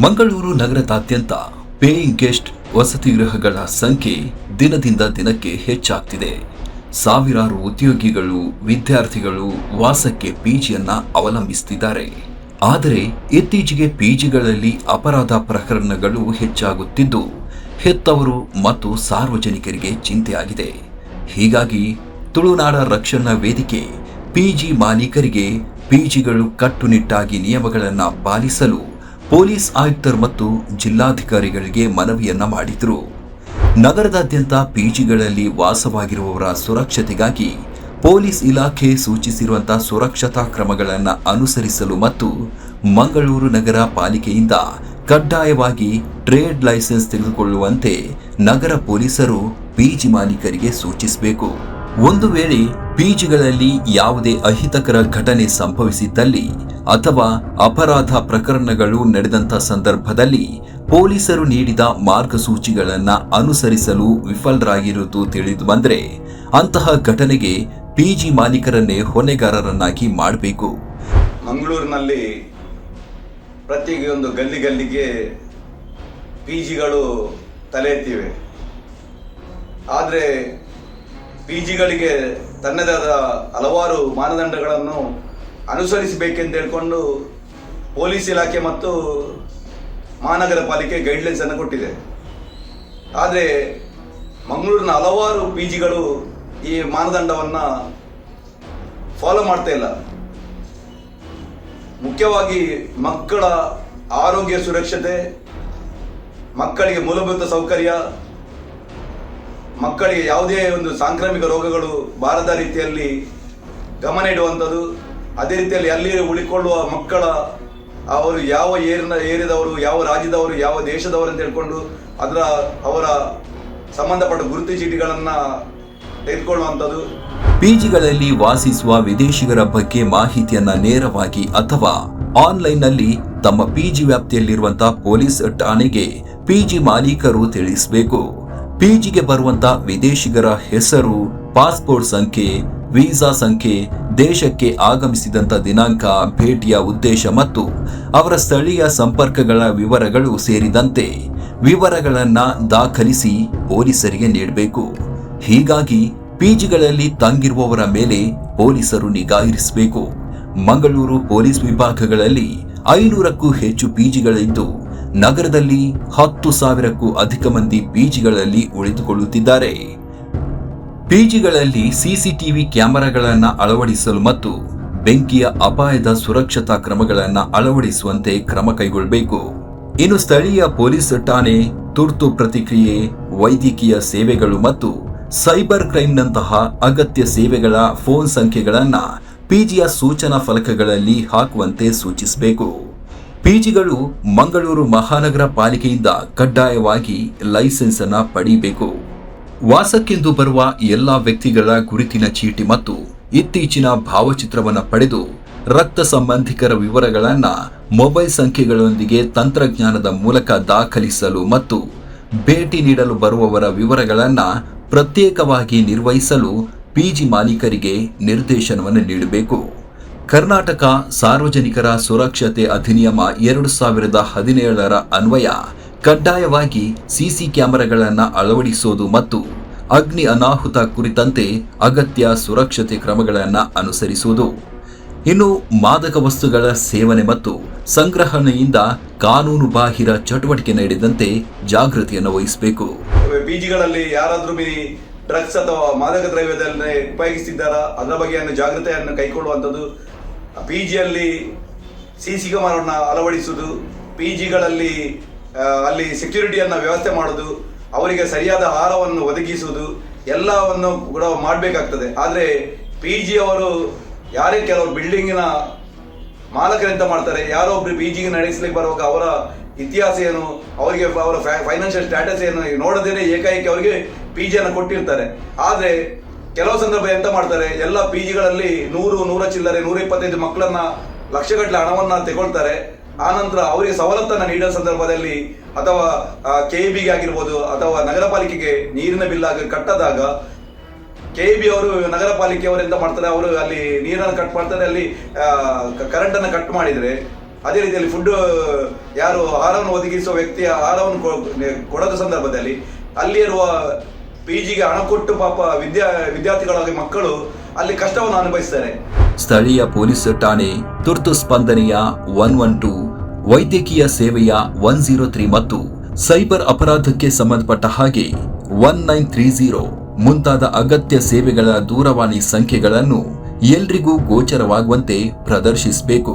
ಮಂಗಳೂರು ನಗರದಾದ್ಯಂತ paying guest ವಸತಿ ಗೃಹಗಳ ಸಂಖ್ಯೆ ದಿನದಿಂದ ದಿನಕ್ಕೆ ಹೆಚ್ಚಾಗ್ತಿದೆ. ಸಾವಿರಾರು ಉದ್ಯೋಗಿಗಳು, ವಿದ್ಯಾರ್ಥಿಗಳು ವಾಸಕ್ಕೆ ಪಿಜಿಯನ್ನ ಅವಲಂಬಿಸುತ್ತಿದ್ದಾರೆ ಆದರೆ ಇತ್ತೀಚೆಗೆ ಪಿಜಿಗಳಲ್ಲಿ ಅಪರಾಧ ಪ್ರಕರಣಗಳು ಹೆಚ್ಚಾಗುತ್ತಿದ್ದು, ಹೆತ್ತವರು ಮತ್ತು ಸಾರ್ವಜನಿಕರಿಗೆ ಚಿಂತೆಯಾಗಿದೆ. ಹೀಗಾಗಿ ತುಳುನಾಡ ರಕ್ಷಣಾ ವೇದಿಕೆ ಪಿಜಿ ಮಾಲೀಕರಿಗೆ ಪಿಜಿಗಳು ಕಟ್ಟುನಿಟ್ಟಾಗಿ ನಿಯಮಗಳನ್ನು ಪಾಲಿಸಲು ಪೊಲೀಸ್ ಆಯುಕ್ತರು ಮತ್ತು ಜಿಲ್ಲಾಧಿಕಾರಿಗಳಿಗೆ ಮನವಿಯನ್ನ ಮಾಡಿದ್ರು. ನಗರದಾದ್ಯಂತ ಪಿಜಿಗಳಲ್ಲಿ ವಾಸವಾಗಿರುವವರ ಸುರಕ್ಷತೆಗಾಗಿ ಪೊಲೀಸ್ ಇಲಾಖೆ ಸೂಚಿಸಿರುವಂತಹ ಸುರಕ್ಷತಾ ಕ್ರಮಗಳನ್ನು ಅನುಸರಿಸಲು ಮತ್ತು ಮಂಗಳೂರು ನಗರ ಪಾಲಿಕೆಯಿಂದ ಕಡ್ಡಾಯವಾಗಿ ಟ್ರೇಡ್ ಲೈಸೆನ್ಸ್ ತೆಗೆದುಕೊಳ್ಳುವಂತೆ ನಗರ ಪೊಲೀಸರು ಪಿಜಿ ಮಾಲೀಕರಿಗೆ ಸೂಚಿಸಬೇಕು. ಒಂದು ವೇಳೆ ಪಿಜಿಗಳಲ್ಲಿ ಯಾವುದೇ ಅಹಿತಕರ ಘಟನೆ ಸಂಭವಿಸಿದ್ದಲ್ಲಿ ಅಥವಾ ಅಪರಾಧ ಪ್ರಕರಣಗಳು ನಡೆದಂತ ಸಂದರ್ಭದಲ್ಲಿ ಪೊಲೀಸರು ನೀಡಿದ ಮಾರ್ಗಸೂಚಿಗಳನ್ನು ಅನುಸರಿಸಲು ವಿಫಲರಾಗಿರುವುದು ತಿಳಿದು ಬಂದರೆ ಅಂತಹ ಘಟನೆಗೆ ಪಿಜಿ ಮಾಲೀಕರನ್ನೇ ಹೊಣೆಗಾರರನ್ನಾಗಿ ಮಾಡಬೇಕು. ಮಂಗಳೂರಿನಲ್ಲಿ ಪ್ರತಿಯೊಂದು ಗಲ್ಲಿ ಗಲ್ಲಿಗೆ ಪಿ ಜಿಗಳು ತಲೆ ಎತ್ತಿವೆ. ಆದರೆ ಪಿ ಜಿಗಳಿಗೆ ತನ್ನದಾದ ಹಲವಾರು ಮಾನದಂಡಗಳನ್ನು ಅನುಸರಿಸಬೇಕೆಂದು ಹೇಳ್ಕೊಂಡು ಪೊಲೀಸ್ ಇಲಾಖೆ ಮತ್ತು ಮಹಾನಗರ ಪಾಲಿಕೆ ಗೈಡ್ಲೈನ್ಸ್ ಅನ್ನು ಕೊಟ್ಟಿದೆ. ಆದರೆ ಮಂಗಳೂರಿನ ಹಲವಾರು ಪಿ ಜಿಗಳು ಈ ಮಾನದಂಡವನ್ನು ಫಾಲೋ ಮಾಡ್ತಾ ಇಲ್ಲ. ಮುಖ್ಯವಾಗಿ ಮಕ್ಕಳ ಆರೋಗ್ಯ ಸುರಕ್ಷತೆ, ಮಕ್ಕಳಿಗೆ ಮೂಲಭೂತ ಸೌಕರ್ಯ ಮಕ್ಕಳಿಗೆ ಯಾವುದೇ ಒಂದು ಸಾಂಕ್ರಾಮಿಕ ರೋಗಗಳು ಬಾರದ ರೀತಿಯಲ್ಲಿ ಗಮನ ಇಡುವಂಥದ್ದು, ಅದೇ ರೀತಿಯಲ್ಲಿ ಅಲ್ಲಿ ಉಳಿಕೊಳ್ಳುವ ಮಕ್ಕಳ, ಅವರು ಯಾವ ಏರಿನ, ಏರಿದವರು, ಯಾವ ರಾಜ್ಯದವರು, ಯಾವ ದೇಶದವರು ಅಂತ ಹೇಳ್ಕೊಂಡು ಅದರ, ಅವರ ಸಂಬಂಧಪಟ್ಟ ಗುರುತು ಚೀಟಿಗಳನ್ನು ತೆಗೆದುಕೊಳ್ಳುವಂಥದ್ದು. ಪಿಜಿಗಳಲ್ಲಿ ವಾಸಿಸುವ ವಿದೇಶಿಗರ ಬಗ್ಗೆ ಮಾಹಿತಿಯನ್ನ ನೇರವಾಗಿ ಅಥವಾ ಆನ್ಲೈನ್ನಲ್ಲಿ ತಮ್ಮ ಪಿಜಿ ವ್ಯಾಪ್ತಿಯಲ್ಲಿರುವಂತಹ ಪೊಲೀಸ್ ಠಾಣೆಗೆ ಪಿಜಿ ಮಾಲೀಕರು ತಿಳಿಸಬೇಕು. ಪಿಜಿಗೆ ಬರುವಂತ ವಿದೇಶಿಗರ ಹೆಸರು, ಪಾಸ್ಪೋರ್ಟ್ ಸಂಖ್ಯೆ, ವೀಸಾ ಸಂಖ್ಯೆ, ದೇಶಕ್ಕೆ ಆಗಮಿಸಿದಂತ ದಿನಾಂಕ, ಭೇಟಿಯ ಉದ್ದೇಶ ಮತ್ತು ಅವರ ಸ್ಥಳೀಯ ಸಂಪರ್ಕಗಳ ವಿವರಗಳು ಸೇರಿದಂತೆ ವಿವರಗಳನ್ನ ದಾಖಲಿಸಿ ಪೊಲೀಸರಿಗೆ ನೀಡಬೇಕು. ಹೀಗಾಗಿ ಪಿಜಿಗಳಲ್ಲಿ ತಂಗಿರುವವರ ಮೇಲೆ ಪೊಲೀಸರು ನಿಗಾ ಇರಿಸಬೇಕು. ಮಂಗಳೂರು ಪೊಲೀಸ್ ವಿಭಾಗಗಳಲ್ಲಿ ಐನೂರಕ್ಕೂ ಹೆಚ್ಚು ಪಿಜಿಗಳಿದ್ದು ನಗರದಲ್ಲಿ ಹತ್ತು ಸಾವಿರಕ್ಕೂ ಅಧಿಕ ಮಂದಿ ಪಿಜಿಗಳಲ್ಲಿ ಉಳಿದುಕೊಳ್ಳುತ್ತಿದ್ದಾರೆ. ಪಿಜಿಗಳಲ್ಲಿ ಸಿಸಿಟಿವಿ ಕ್ಯಾಮೆರಾಗಳನ್ನು ಅಳವಡಿಸಲು ಮತ್ತು ಬೆಂಕಿಯ ಅಪಾಯದ ಸುರಕ್ಷತಾ ಕ್ರಮಗಳನ್ನು ಅಳವಡಿಸುವಂತೆ ಕ್ರಮ ಕೈಗೊಳ್ಳಬೇಕು. ಇನ್ನು ಸ್ಥಳೀಯ ಪೊಲೀಸ್ ಠಾಣೆ ತುರ್ತು ಪ್ರತಿಕ್ರಿಯೆ, ವೈದ್ಯಕೀಯ ಸೇವೆಗಳು ಮತ್ತು ಸೈಬರ್ ಕ್ರೈಮ್ನಂತಹ ಅಗತ್ಯ ಸೇವೆಗಳ ಫೋನ್ ಸಂಖ್ಯೆಗಳನ್ನು ಪಿಜಿಯ ಸೂಚನಾ ಫಲಕಗಳಲ್ಲಿ ಹಾಕುವಂತೆ ಸೂಚಿಸಬೇಕು. ಪಿಜಿಗಳು ಮಂಗಳೂರು ಮಹಾನಗರ ಪಾಲಿಕೆಯಿಂದ ಕಡ್ಡಾಯವಾಗಿ ಲೈಸೆನ್ಸ್ ಅನ್ನು ಪಡೆಯಬೇಕು ವಾಸಕ್ಕೆಂದು ಬರುವ ಎಲ್ಲ ವ್ಯಕ್ತಿಗಳ ಗುರುತಿನ ಚೀಟಿ ಮತ್ತು ಇತ್ತೀಚಿನ ಭಾವಚಿತ್ರವನ್ನು ಪಡೆದು ರಕ್ತ ಸಂಬಂಧಿಕರ ವಿವರಗಳನ್ನು ಮೊಬೈಲ್ ಸಂಖ್ಯೆಗಳೊಂದಿಗೆ ತಂತ್ರಜ್ಞಾನದ ಮೂಲಕ ದಾಖಲಿಸಲು ಮತ್ತು ಭೇಟಿ ನೀಡಲು ಬರುವವರ ವಿವರಗಳನ್ನು ಪ್ರತ್ಯೇಕವಾಗಿ ನಿರ್ವಹಿಸಲು ಪಿಜಿ ಮಾಲೀಕರಿಗೆ ನಿರ್ದೇಶನವನ್ನು ನೀಡಬೇಕು. ಕರ್ನಾಟಕ ಸಾರ್ವಜನಿಕರ ಸುರಕ್ಷತೆ ಅಧಿನಿಯಮ ಎರಡು ಸಾವಿರದ ಹದಿನೇಳರ ಅನ್ವಯ. ಕಡ್ಡಾಯವಾಗಿ ಸಿಸಿ ಕ್ಯಾಮೆರಾಗಳನ್ನು ಅಳವಡಿಸುವುದು ಮತ್ತು ಅಗ್ನಿ ಅನಾಹುತ ಕುರಿತಂತೆ ಅಗತ್ಯ ಸುರಕ್ಷತೆ ಕ್ರಮಗಳನ್ನು ಅನುಸರಿಸುವುದು. ಇನ್ನು ಮಾದಕ ವಸ್ತುಗಳ ಸೇವನೆ ಮತ್ತು ಸಂಗ್ರಹಣೆಯಿಂದ ಕಾನೂನು ಬಾಹಿರ ಚಟುವಟಿಕೆ ನೀಡಿದಂತೆ ಜಾಗೃತಿಯನ್ನು ವಹಿಸಬೇಕು. ಬೀದಿಗಳಲ್ಲಿ ಯಾರಾದರೂ ಡ್ರಗ್ಸ್ ಅಥವಾ ಮಾದಕ ದ್ರವ್ಯದಲ್ಲಿ ಉಪಯೋಗಿಸಿದ್ದಾರಾ ಅದರ ಬಗ್ಗೆ ಜಾಗೃತೆಯನ್ನು ಕೈಗೊಳ್ಳುವಂಥದ್ದು ಪಿ ಜಿಯಲ್ಲಿ ಸಿ ಸಿ ಕ್ಯಾಮರವನ್ನು ಅಳವಡಿಸುವುದು ಪಿ ಜಿಗಳಲ್ಲಿ ಅಲ್ಲಿ ಸೆಕ್ಯೂರಿಟಿಯನ್ನು ವ್ಯವಸ್ಥೆ ಮಾಡೋದು, ಅವರಿಗೆ ಸರಿಯಾದ ಆಹಾರವನ್ನು ಒದಗಿಸುವುದು ಎಲ್ಲವನ್ನು ಕೂಡ ಮಾಡಬೇಕಾಗ್ತದೆ. ಆದರೆ ಪಿ ಜಿಯವರು ಯಾರೇ ಕೆಲವರು ಬಿಲ್ಡಿಂಗಿನ ಮಾಲಕರಿಂದ ಮಾಡ್ತಾರೆ ಯಾರೋ ಒಬ್ರು ಪಿ ಜಿಗೆ ನಡೆಸಲಿಕ್ಕೆ ಬರುವಾಗ ಅವರ ಇತಿಹಾಸ ಏನು, ಅವರಿಗೆ ಅವರ ಫೈನಾನ್ಷಿಯಲ್ ಸ್ಟ್ಯಾಟಸ್ ಏನು, ನೋಡದೇನೆ ಏಕಾಏಕಿ ಅವರಿಗೆ ಪಿ ಜಿಯನ್ನು ಕೊಟ್ಟಿರ್ತಾರೆ. ಆದ್ರೆ ಕೆಲವು ಸಂದರ್ಭ ಎಂತ ಮಾಡ್ತಾರೆ? ಎಲ್ಲ ಪಿ ಜಿಗಳಲ್ಲಿ ನೂರು, ನೂರ ಚಿಲ್ಲರೆ, ನೂರ ಇಪ್ಪತ್ತೈದು ಮಕ್ಕಳನ್ನ ಲಕ್ಷಗಟ್ಟಲೆ ಹಣವನ್ನ ತಗೊಳ್ತಾರೆ. ಆನಂತರ ಅವರಿಗೆ ಸವಲತ್ತನ್ನು ನೀಡೋ ಸಂದರ್ಭದಲ್ಲಿ ಅಥವಾ ಕೆ ಬಿಗೆ ಆಗಿರ್ಬೋದು ಅಥವಾ ನಗರ ಪಾಲಿಕೆಗೆ ನೀರಿನ ಬಿಲ್ ಆಗಿ ಕಟ್ಟದಾಗ ಕೆ ಅವರು ನಗರ ಪಾಲಿಕೆ ಅವರು ಎಂತ ಮಾಡ್ತಾರೆ? ಅವರು ಅಲ್ಲಿ ನೀರನ್ನು ಕಟ್ ಮಾಡ್ತಾರೆ. ಅಲ್ಲಿ ಕರೆಂಟ್ ಅನ್ನು ಕಟ್ ಮಾಡಿದ್ರೆ ಅದೇ ರೀತಿಯಲ್ಲಿ ಫುಡ್ ಯಾರು ಆಹಾರವನ್ನು ಒದಗಿಸುವ ವ್ಯಕ್ತಿಯ ಆಹಾರವನ್ನು ಕೊಡದ ಸಂದರ್ಭದಲ್ಲಿ ಅಲ್ಲಿರುವ ಪಿ ಜಿಗೆ ಹಣ ಕೊಟ್ಟು ಪಾಪ ವಿದ್ಯಾ, ವಿದ್ಯಾರ್ಥಿಗಳಾಗಿ ಮಕ್ಕಳು ಅಲ್ಲಿ ಕಷ್ಟವನ್ನು ಅನುಭವಿಸ್ತಾರೆ. ಸ್ಥಳೀಯ ಪೊಲೀಸ್ ಠಾಣೆ ತುರ್ತು ಸ್ಪಂದನೆಯ ಒನ್ ಒನ್ ಟೂ, ವೈದ್ಯಕೀಯ ಸೇವೆಯ ಒನ್ ಜೀರೋ ತ್ರೀ ಮತ್ತು ಸೈಬರ್ ಅಪರಾಧಕ್ಕೆ ಸಂಬಂಧಪಟ್ಟ ಹಾಗೆ ಒನ್ ನೈನ್ ತ್ರೀ ಜೀರೋ ಮುಂತಾದ ಅಗತ್ಯ ಸೇವೆಗಳ ದೂರವಾಣಿ ಸಂಖ್ಯೆಗಳನ್ನು ಎಲ್ರಿಗೂ ಗೋಚರವಾಗುವಂತೆ ಪ್ರದರ್ಶಿಸಬೇಕು.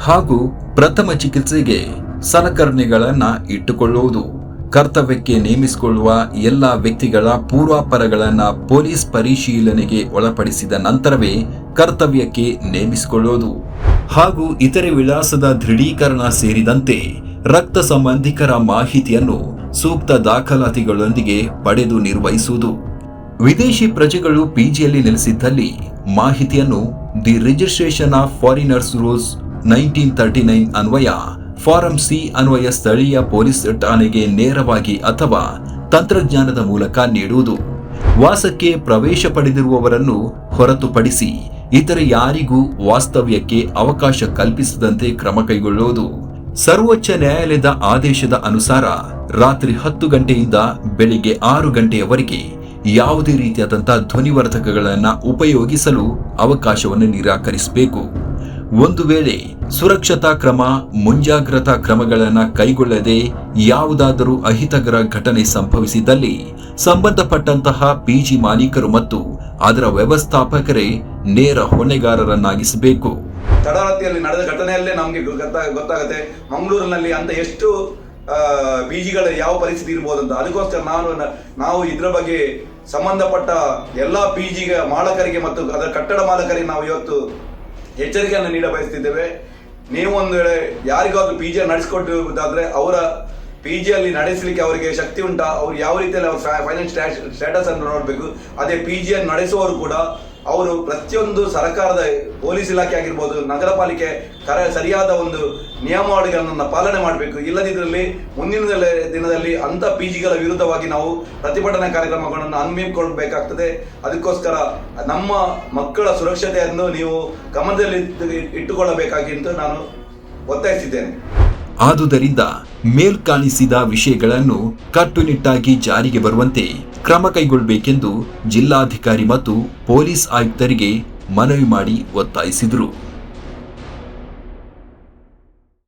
ಹಾಗೂ ಪ್ರಥಮ ಚಿಕಿತ್ಸೆಗೆ ಸಲಕರಣೆಗಳನ್ನು ಇಟ್ಟುಕೊಳ್ಳುವುದು. ಕರ್ತವ್ಯಕ್ಕೆ ನೇಮಿಸಿಕೊಳ್ಳುವ ಎಲ್ಲ ವ್ಯಕ್ತಿಗಳ ಪೂರ್ವಾಪರಗಳನ್ನು ಪೊಲೀಸ್ ಪರಿಶೀಲನೆಗೆ ಒಳಪಡಿಸಿದ ನಂತರವೇ ಕರ್ತವ್ಯಕ್ಕೆ ನೇಮಿಸಿಕೊಳ್ಳುವುದು ಹಾಗೂ ಇತರೆ ವಿಳಾಸದ ದೃಢೀಕರಣ ಸೇರಿದಂತೆ ರಕ್ತ ಸಂಬಂಧಿಕರ ಮಾಹಿತಿಯನ್ನು ಸೂಕ್ತ ದಾಖಲಾತಿಗಳೊಂದಿಗೆ ಪಡೆದು ನಿರ್ವಹಿಸುವುದು. ವಿದೇಶಿ ಪ್ರಜೆಗಳು ಪಿಜಿಯಲ್ಲಿ ನೆಲೆಸಿದ್ದಲ್ಲಿ ಮಾಹಿತಿಯನ್ನು the registration of foreigners rules nineteen thirty nine ಅನ್ವಯ ಫಾರಂ ಸಿ ಅನ್ವಯ ಸ್ಥಳೀಯ ಪೊಲೀಸ್ ಠಾಣೆಗೆ ನೇರವಾಗಿ ಅಥವಾ ತಂತ್ರಜ್ಞಾನದ ಮೂಲಕ ನೀಡುವುದು. ವಾಸಕ್ಕೆ ಪ್ರವೇಶ ಪಡೆದಿರುವವರನ್ನು ಹೊರತುಪಡಿಸಿ ಇತರೆ ಯಾರಿಗೂ ವಾಸ್ತವ್ಯಕ್ಕೆ ಅವಕಾಶ ಕಲ್ಪಿಸದಂತೆ ಕ್ರಮ ಕೈಗೊಳ್ಳುವುದು. ಸರ್ವೋಚ್ಚ ನ್ಯಾಯಾಲಯದ ಆದೇಶದ ಅನುಸಾರ ರಾತ್ರಿ ಹತ್ತು ಗಂಟೆಯಿಂದ ಬೆಳಿಗ್ಗೆ ಆರು ಗಂಟೆಯವರೆಗೆ ಯಾವುದೇ ರೀತಿಯಾದಂತಹ ಧ್ವನಿವರ್ಧಕಗಳನ್ನು ಉಪಯೋಗಿಸಲು ಅವಕಾಶವನ್ನು ನಿರಾಕರಿಸಬೇಕು. ಒಂದು ವೇಳೆ ಸುರಕ್ಷತಾ ಕ್ರಮ, ಮುಂಜಾಗ್ರತಾ ಕ್ರಮಗಳನ್ನು ಕೈಗೊಳ್ಳದೆ ಯಾವುದಾದರೂ ಅಹಿತಕರ ಘಟನೆ ಸಂಭವಿಸಿದಲ್ಲಿ ಸಂಬಂಧಪಟ್ಟಂತಹ ಪಿಜಿ ಮಾಲೀಕರು ಮತ್ತು ಅದರ ವ್ಯವಸ್ಥಾಪಕರೇ ನೇರ ಹೊಣೆಗಾರರನ್ನಾಗಿಸಬೇಕು. ತಡರಾತ್ರಿಯಲ್ಲಿ ನಡೆದ ಘಟನೆಯಲ್ಲೇ ನಮಗೆ ಗೊತ್ತಾ, ಗೊತ್ತಾಗುತ್ತೆ. ಮಂಗಳೂರಿನಲ್ಲಿ ಅಂತ ಎಷ್ಟು ಪಿಜಿಗಳ ಯಾವ ಪರಿಸ್ಥಿತಿ ಇರ್ಬೋದು ಅಂತ. ಅದಕ್ಕೋಸ್ಕರ ನಾನು, ನಾವು ಇದರ ಬಗ್ಗೆ ಸಂಬಂಧಪಟ್ಟ ಎಲ್ಲ ಪಿ ಜಿಗೆ ಮಾಲಕರಿಗೆ ಮತ್ತು ಅದರ ಕಟ್ಟಡ ಮಾಲಕರಿಗೆ ನಾವು ಇವತ್ತು ಎಚ್ಚರಿಕೆಯನ್ನು ನೀಡ ಬಯಸ್ತಿದ್ದೇವೆ ನೀವು ಒಂದು ವೇಳೆ ಯಾರಿಗಾದ್ರೂ ಪಿ ಜಿ ನಡೆಸಿಕೊಟ್ಟಿರುವುದಾದ್ರೆ ಅವರ ಪಿ ಜಿಯಲ್ಲಿ ನಡೆಸಲಿಕ್ಕೆ ಅವರಿಗೆ ಶಕ್ತಿ ಉಂಟಾ. ಅವ್ರು ಯಾವ ರೀತಿಯಲ್ಲಿ ಅವ್ರ ಫೈನಾನ್ಸ್ ಸ್ಟೇಟಸ್ ಅನ್ನು ನೋಡಬೇಕು. ಅದೇ ಪಿ ಜಿಯನ್ನು ನಡೆಸುವವರು ಕೂಡ ಅವರು ಪ್ರತಿಯೊಂದು ಸರ್ಕಾರದ ಪೊಲೀಸ್ ಇಲಾಖೆ ಆಗಿರ್ಬೋದು, ನಗರ ಪಾಲಿಕೆ ಕರ, ಸರಿಯಾದ ಒಂದು ನಿಯಮಾವಳಿಗಳನ್ನು ಪಾಲನೆ ಮಾಡಬೇಕು. ಇಲ್ಲದಿದ್ದರಲ್ಲಿ ಮುಂದಿನ ದಿನದಲ್ಲಿ ಅಂಥ ಪಿ ಜಿಗಳ ವಿರುದ್ಧವಾಗಿ ನಾವು ಪ್ರತಿಭಟನಾ ಕಾರ್ಯಕ್ರಮಗಳನ್ನು ಹಮ್ಮಿಕೊಳ್ಳಬೇಕಾಗ್ತದೆ. ಅದಕ್ಕೋಸ್ಕರ ನಮ್ಮ ಮಕ್ಕಳ ಸುರಕ್ಷತೆಯನ್ನು ನೀವು ಗಮನದಲ್ಲಿ ಇಟ್ಟು- ಇಟ್ಟುಕೊಳ್ಳಬೇಕಾಗಿ ಅಂತ ನಾನು ಒತ್ತಾಯಿಸಿದ್ದೇನೆ. ಆದುದರಿಂದ ಮೇಲ್ಕಾಣಿಸಿದ ವಿಷಯಗಳನ್ನು ಕಟ್ಟುನಿಟ್ಟಾಗಿ ಜಾರಿಗೆ ಬರುವಂತೆ ಕ್ರಮ ಕೈಗೊಳ್ಳಬೇಕೆಂದು ಜಿಲ್ಲಾಧಿಕಾರಿ ಮತ್ತು ಪೊಲೀಸ್ ಆಯುಕ್ತರಿಗೆ ಮನವಿ ಮಾಡಿ ಒತ್ತಾಯಿಸಿದರು.